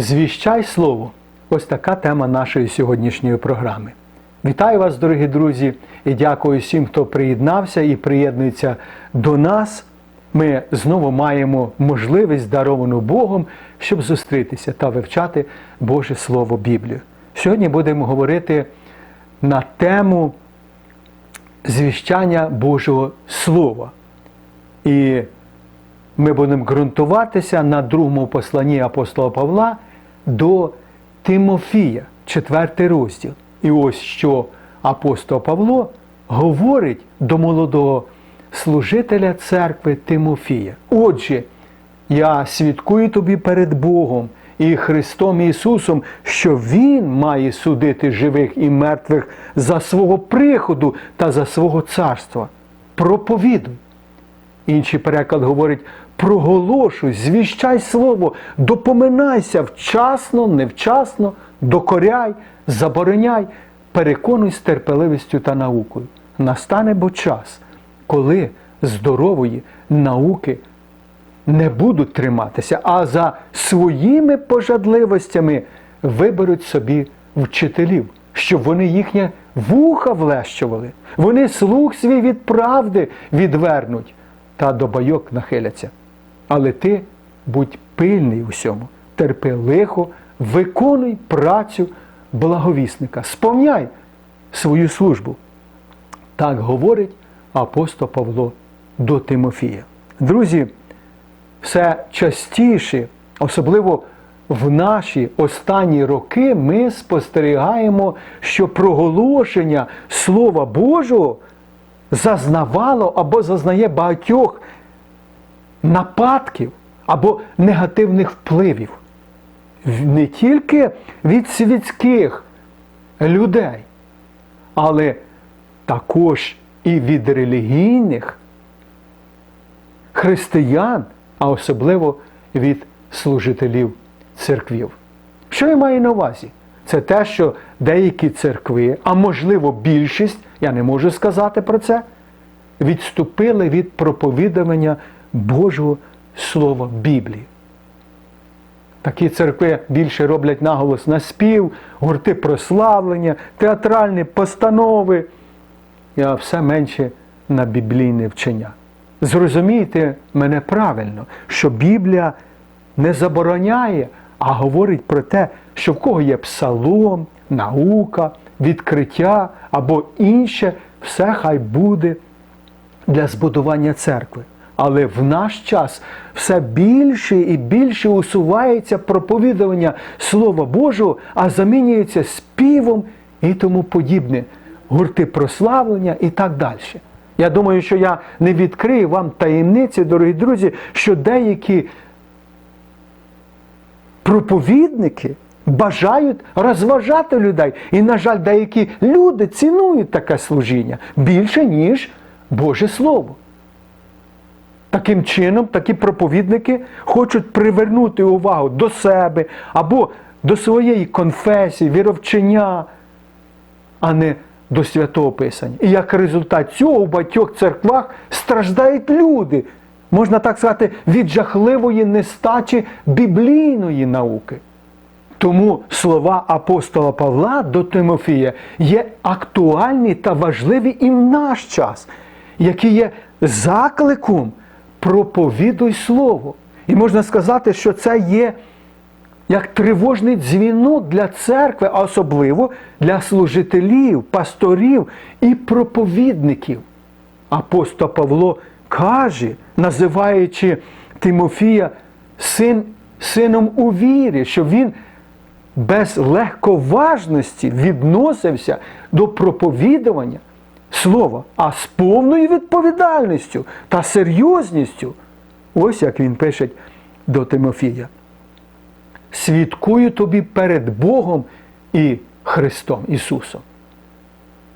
Звіщай слово. Ось така тема нашої сьогоднішньої програми. Вітаю вас, дорогі друзі, і дякую всім, хто приєднався і приєднується до нас. Ми знову маємо можливість, даровану Богом, щоб зустрітися та вивчати Боже Слово Біблію. Сьогодні будемо говорити на тему звіщання Божого Слова. І ми будемо ґрунтуватися на другому посланні апостола Павла до Тимофія, четвертий розділ. І ось що апостол Павло говорить до молодого служителя церкви Тимофія. Отже, я свідкую тобі перед Богом і Христом Ісусом, що Він має судити живих і мертвих за свого приходу та за свого царства. Проповідуй. Інший переклад говорить: проголошуй, звіщай слово, допоминайся вчасно, невчасно, докоряй, забороняй, переконуй з терпеливістю та наукою. Настане бо час, коли здорової науки не будуть триматися, а за своїми пожадливостями виберуть собі вчителів, щоб вони їхнє вуха влещували. Вони слух свій від правди відвернуть та до байок нахиляться. Але ти будь пильний усьому, терпи лихо, виконуй працю благовісника, сповняй свою службу. Так говорить апостол Павло до Тимофія. Друзі, все частіше, особливо в наші останні роки, ми спостерігаємо, що проголошення Слова Божого зазнавало або зазнає багатьох нападків або негативних впливів. Не тільки від світських людей, але також і від релігійних християн, а особливо від служителів церквів. Що я маю на увазі? Це те, що деякі церкви, а можливо більшість, я не можу сказати про це, відступили від проповідування Божого Слова Біблії. Такі церкви більше роблять наголос на спів, гурти прославлення, театральні постанови, а все менше на біблійне вчення. Зрозумійте мене правильно, що Біблія не забороняє, а говорить про те, що в кого є псалом, наука, відкриття або інше, все хай буде для збудування церкви. Але в наш час все більше і більше усувається проповідування Слова Божого, а замінюється співом і тому подібне, гурти прославлення і так далі. Я думаю, що я не відкрию вам таємниці, дорогі друзі, що деякі проповідники бажають розважати людей. І, на жаль, деякі люди цінують таке служіння більше, ніж Боже Слово. Таким чином, такі проповідники хочуть привернути увагу до себе або до своєї конфесії, віровчення, а не до святого Писання. І як результат цього у багатьох церквах страждають люди, можна так сказати, від жахливої нестачі біблійної науки. Тому слова апостола Павла до Тимофія є актуальні та важливі і в наш час, які є закликом проповідуй слово. І можна сказати, що це є як тривожний дзвінок для церкви, а особливо для служителів, пасторів і проповідників. Апостол Павло каже, називаючи Тимофія син, сином у вірі, що він без легковажності відносився до проповідування слова, а з повною відповідальністю та серйозністю. Ось як він пише до Тимофія. Свідкую тобі перед Богом і Христом Ісусом.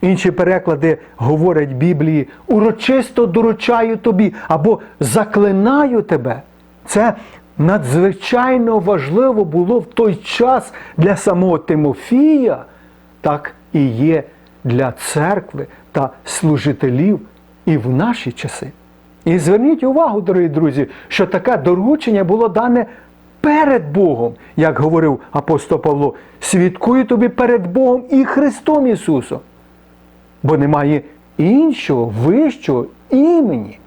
Інші переклади говорять Біблії, урочисто доручаю тобі або заклинаю тебе. Це надзвичайно важливо було в той час для самого Тимофія, так і є для церкви та служителів і в наші часи. І зверніть увагу, дорогі друзі, що таке доручення було дане перед Богом, як говорив апостол Павло, свідкую тобі перед Богом і Христом Ісусом. Бо немає іншого вищого імені,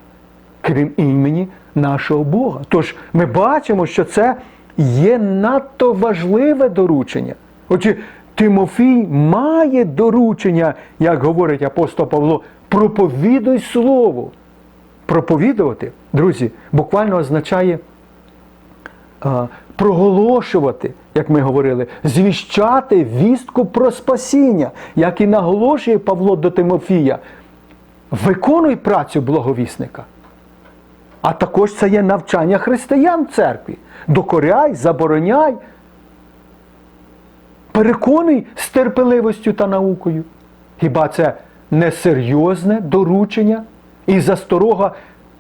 крім імені нашого Бога. Тож ми бачимо, що це є надто важливе доручення. Отже, Тимофій має доручення, як говорить апостол Павло, проповідуй слово. Проповідувати, друзі, буквально означає а, проголошувати, як ми говорили, звіщати вістку про спасіння, як і наголошує Павло до Тимофія. Виконуй працю благовісника. А також це є навчання християн в церкві. Докоряй, забороняй, переконуй з терпеливостю та наукою. Хіба це не серйозне доручення і засторога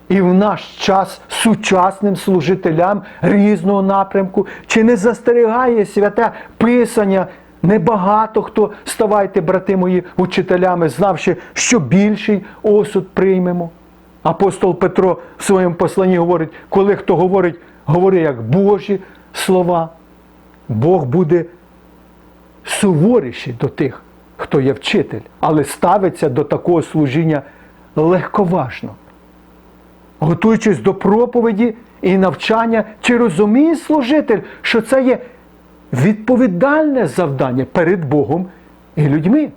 і в наш час сучасним служителям різного напрямку? Чи не застерігає святе Писання? Небагато хто ставайте, брати мої, учителями, знавши, що більший осуд приймемо. Апостол Петро в своєму посланні говорить, коли хто говорить, говори як Божі слова, Бог буде суворіший до тих, хто є вчитель, але ставиться до такого служіння легковажно. Готуючись до проповіді і навчання, чи розуміє служитель, що це є відповідальне завдання перед Богом і людьми?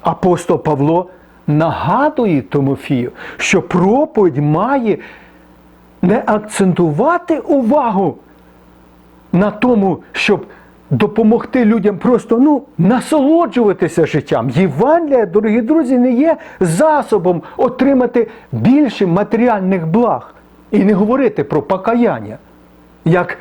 Апостол Павло нагадує Тимофію, що проповідь має не акцентувати увагу на тому, щоб допомогти людям просто ну, насолоджуватися життям. Євангелія, дорогі друзі, не є засобом отримати більше матеріальних благ і не говорити про покаяння. Як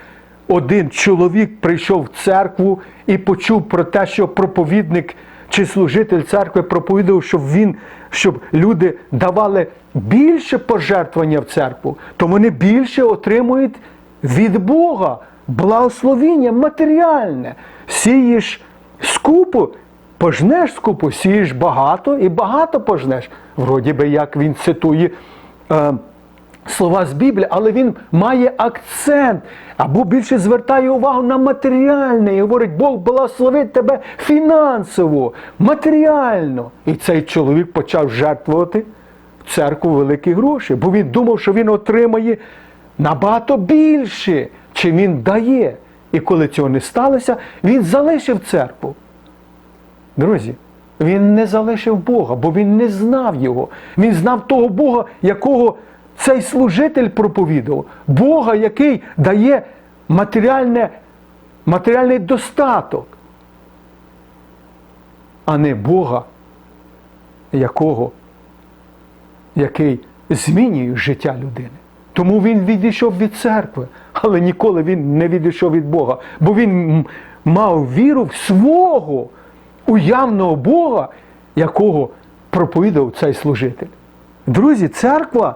один чоловік прийшов в церкву і почув про те, що проповідник чи служитель церкви проповідував, щоб він, щоб люди давали більше пожертвування в церкву, то вони більше отримують від Бога благословіння матеріальне. Сієш скупу, пожнеш скупу, сієш багато і багато пожнеш. Вроді би, як він цитує. Е, Слова з Біблії, але він має акцент або більше звертає увагу на матеріальне і говорить, Бог благословить тебе фінансово, матеріально. І цей чоловік почав жертвувати в церкву великі гроші, бо він думав, що він отримає набагато більше, чим він дає. І коли цього не сталося, він залишив церкву. Друзі, він не залишив Бога, бо він не знав його. Він знав того Бога, якого цей служитель проповідував. Бога, який дає матеріальне, матеріальний достаток, а не Бога, якого, який змінює життя людини. Тому він відійшов від церкви, але ніколи він не відійшов від Бога, бо він мав віру в свого уявного Бога, якого проповідав цей служитель. Друзі, церква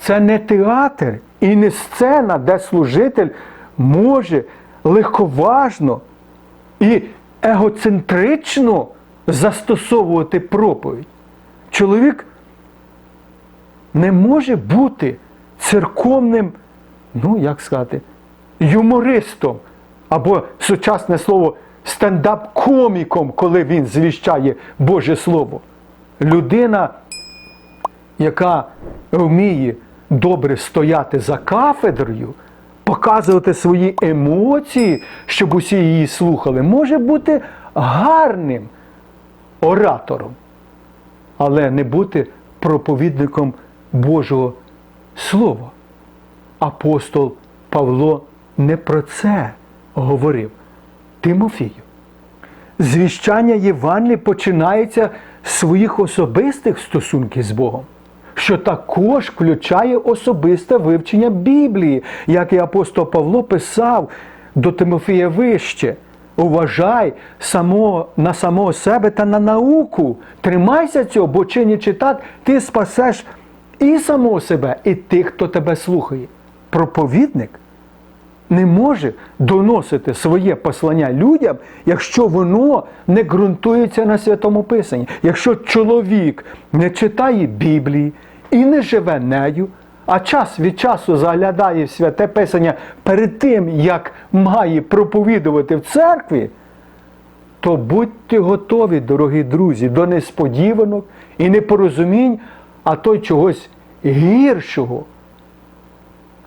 це не театр і не сцена, де служитель може легковажно і егоцентрично застосовувати проповідь. Чоловік не може бути церковним, ну як сказати, юмористом або сучасне слово стендап-коміком, коли він звіщає Боже Слово. Людина, яка вміє добре стояти за кафедрою, показувати свої емоції, щоб усі її слухали, може бути гарним оратором, але не бути проповідником Божого Слова. Апостол Павло не про це говорив Тимофію. Звіщання Євангелії починається з своїх особистих стосунків з Богом, що також включає особисте вивчення Біблії, як і апостол Павло писав до Тимофія вище. Уважай само, на самого себе та на науку. Тримайся цього, бо чинячи так, ти спасеш і самого себе, і тих, хто тебе слухає. Проповідник не може доносити своє послання людям, якщо воно не ґрунтується на святому Писанні. Якщо чоловік не читає Біблії і не живе нею, а час від часу заглядає в святе Писання перед тим, як має проповідувати в церкві, то будьте готові, дорогі друзі, до несподіванок і непорозумінь, а то й чогось гіршого,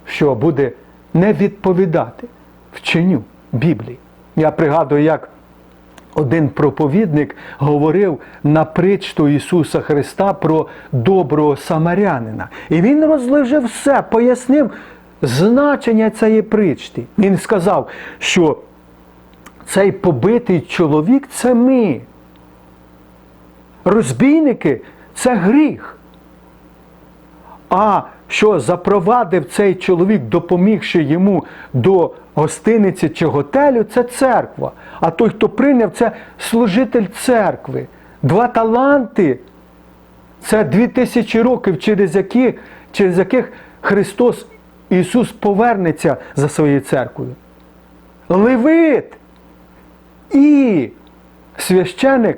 що буде не відповідати вченню Біблії. Я пригадую, як один проповідник говорив на причту Ісуса Христа про доброго самарянина. І він розложив все, пояснив значення цієї причти. Він сказав, що цей побитий чоловік це ми. Розбійники це гріх. А що запровадив цей чоловік, допомігши йому до гостиниці чи готелю, це церква. А той, хто прийняв, це служитель церкви. Два таланти це дві тисячі років, через які, через яких Христос Ісус повернеться за своєю церквою. Левит і священик,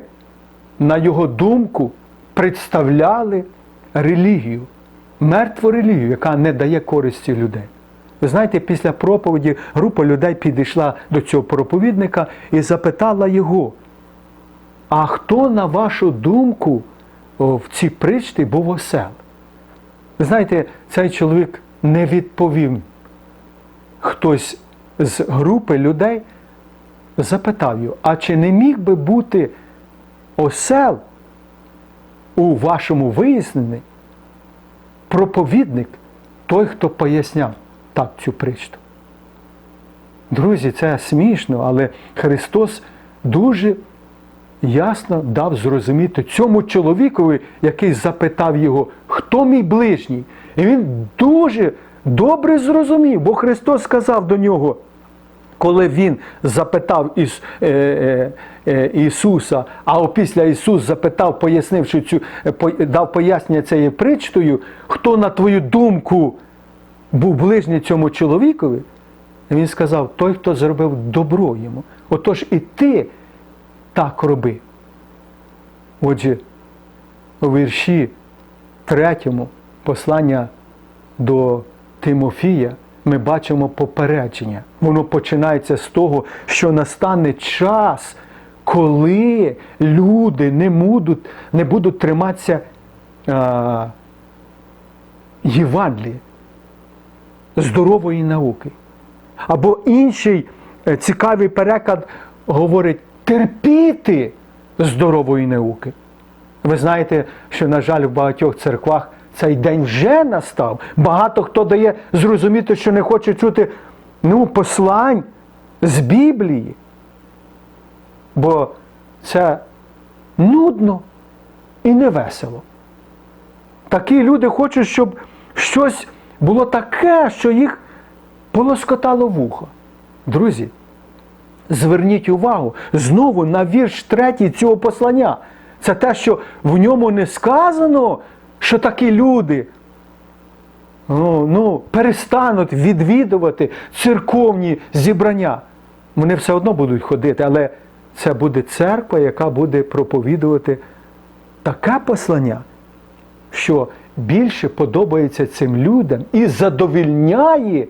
на його думку, представляли релігію, мертву релігію, яка не дає користі людей. Ви знаєте, після проповіді група людей підійшла до цього проповідника і запитала його, а хто, на вашу думку, в цій причті був осел? Ви знаєте, цей чоловік не відповів. Хтось з групи людей запитав його, а чи не міг би бути осел у вашому виясненні проповідник, той, хто поясняв так цю причту? Друзі, це смішно, але Христос дуже ясно дав зрозуміти цьому чоловікові, який запитав його, хто мій ближній. І він дуже добре зрозумів, бо Христос сказав до нього, коли він запитав Іс, е, е, е, Ісуса, а опісля Ісус запитав, пояснивши цю, е, по- дав пояснення цією причтою, хто, на твою думку, був ближній цьому чоловікові, він сказав, той, хто зробив добро йому. Отож і ти так роби. Отже, у вірші третьому послання до Тимофія ми бачимо попередження. Воно починається з того, що настане час, коли люди не будуть, не будуть триматися а, Євангелія, здорової науки. Або інший е, цікавий переклад говорить терпіти здорової науки. Ви знаєте, що, на жаль, в багатьох церквах цей день вже настав. Багато хто дає зрозуміти, що не хоче чути ну, послань з Біблії. Бо це нудно і невесело. Такі люди хочуть, щоб щось було таке, що їх полоскотало вухо. Друзі, зверніть увагу знову на вірш третій цього послання. Це те, що в ньому не сказано, що такі люди ну, ну, перестануть відвідувати церковні зібрання. Вони все одно будуть ходити, але це буде церква, яка буде проповідувати таке послання, що більше подобається цим людям і задовільняє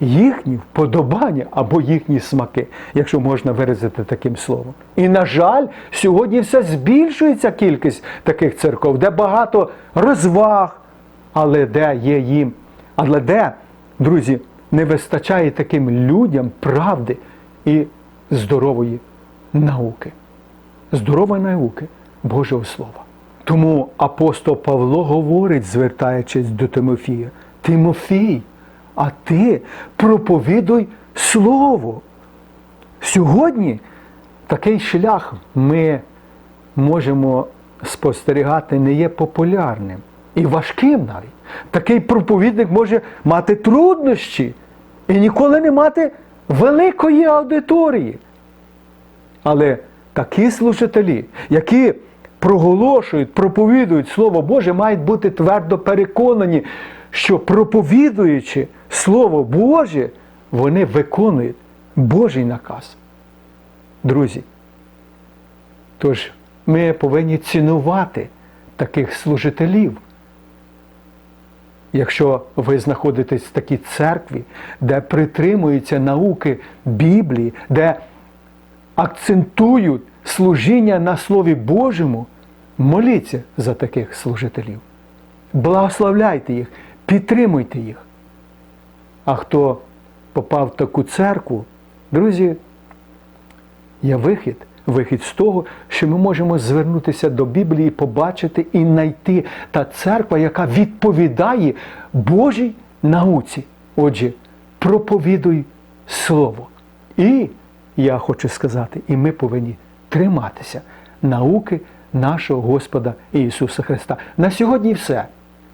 їхні вподобання або їхні смаки, якщо можна виразити таким словом. І, на жаль, сьогодні все збільшується кількість таких церков, де багато розваг, але де є їм, але де, друзі, не вистачає таким людям правди і здорової науки. Здорової науки Божого Слова. Тому апостол Павло говорить, звертаючись до Тимофія, Тимофій, а ти проповідуй Слово. Сьогодні такий шлях ми можемо спостерігати не є популярним і важким навіть. Такий проповідник може мати труднощі і ніколи не мати великої аудиторії. Але такі служителі, які проголошують, проповідують Слово Боже, мають бути твердо переконані, що проповідуючи Слово Боже, вони виконують Божий наказ. Друзі, тож ми повинні цінувати таких служителів Якщо ви знаходитесь в такій церкві, де притримуються науки Біблії, де акцентують служіння на Слові Божому, моліться за таких служителів. Благословляйте їх, підтримуйте їх. А хто попав в таку церкву, друзі, є вихід. Вихід з того, що ми можемо звернутися до Біблії, побачити і знайти та церква, яка відповідає Божій науці. Отже, проповідуй Слово. І я хочу сказати, і ми повинні триматися науки нашого Господа Ісуса Христа. На сьогодні все.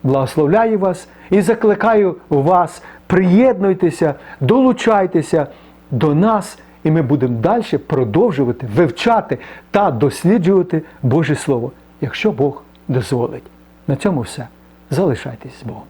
Благословляю вас і закликаю вас, приєднуйтеся, долучайтеся до нас, і ми будемо далі продовжувати вивчати та досліджувати Боже Слово, якщо Бог дозволить. На цьому все. Залишайтесь з Богом.